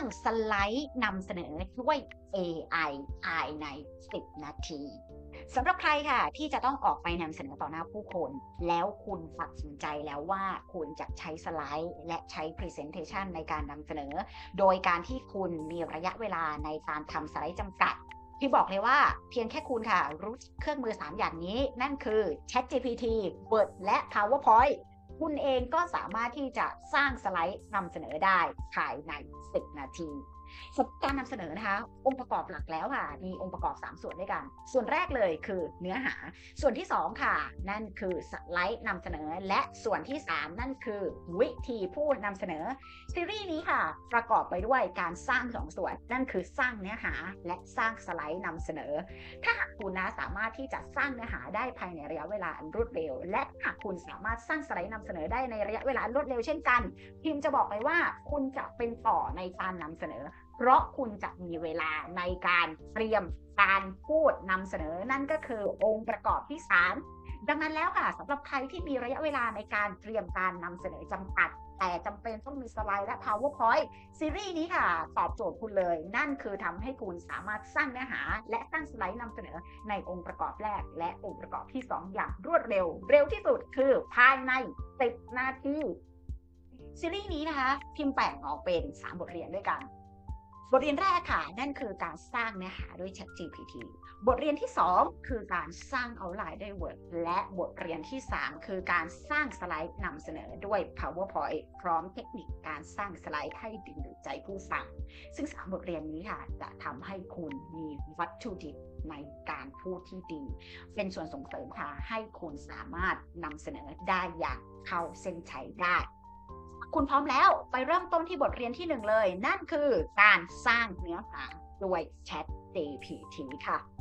างสไลด์นำเสนอด้วย AI ภายใน 10 นาทีสำหรับใครค่ะที่จะต้องออกไปนำเสนอต่อหน้าผู้คน แล้วคุณตัดสินใจแล้วว่าคุณจะใช้สไลด์และใช้ Presentation ในการนำเสนอ โดยการที่คุณมีระยะเวลาในการทำสไลด์จำกัดพี่บอกเลยว่าเพียงแค่คุณค่ะ รู้เครื่องมือ 3 อย่างนี้ นั่นคือ ChatGPT Word และ PowerPoint คุณเองก็สามารถที่จะสร้างสไลด์นำเสนอได้ภายใน 10 นาที การนำเสนอนะคะ องค์ประกอบหลักแล้วค่ะ มีองค์ประกอบ 3 ส่วนด้วยกัน ส่วนแรกเลยคือเนื้อหา ส่วนที่ 2 ค่ะ นั่นคือสไลด์นำเสนอ และส่วนที่ 3 นั่นคือวิธีพูดนำเสนอ ซีรีส์นี้ค่ะ ประกอบไปด้วยการสร้างสองส่วน นั่นคือสร้างเนื้อหาและสร้างสไลด์นำเสนอ ถ้าหากคุณนะสามารถที่จะสร้างเนื้อหาได้ภายในระยะเวลาอันรวดเร็ว และหากคุณสามารถสร้างสไลด์นำเสนอได้ในระยะเวลาอันรวดเร็วเช่นกันพิมพ์จะบอกเลยว่าคุณจะเป็นต่อในการนำเสนอ เพราะคุณจะมีเวลาในการเตรียมการพูดนำเสนอนั่นก็คือองค์ประกอบที่ 3 ดังนั้นแล้วค่ะสำหรับใครที่มีระยะเวลาในการเตรียมการนำเสนอจำกัด แต่จำเป็นต้องมีสไลด์และ powerpoint ซีรีส์นี้ค่ะ ตอบโจทย์คุณเลย นั่นคือทำให้คุณสามารถสร้างเนื้อหา และสร้างสไลด์นำเสนอในองค์ประกอบแรก และองค์ประกอบที่ 2 อย่างรวดเร็ว เร็วที่สุดคือภายใน10นาทีซีรีส์นี้นะคะ พิมพ์แบ่งออกเป็น 3 บทเรียนด้วยกัน บทเรียนแรกค่ะ นั่นคือการสร้างเนื้อหาด้วย ChatGPT บทเรียนที่ 2 คือการสร้างเอาไลน์ด้วย Word และบทเรียนที่ 3 คือการสร้างสไลด์นำเสนอด้วย PowerPoint พร้อมเทคนิคการสร้างสไลด์ให้ดึงดูดใจผู้ฟัง ซึ่ง 3 บทเรียนนี้ค่ะ จะทำให้คุณมีวัตถุดิบในการพูดที่ดี เป็นส่วนส่งเสริมค่ะให้คุณสามารถนำเสนอได้อย่างเข้าเส้นชัยได้ คุณพร้อมแล้วไปเริ่มต้นที่บทเรียนที่หนึ่งเลย นั่นคือการสร้างเนื้อหาด้วย Chat GPT ค่ะ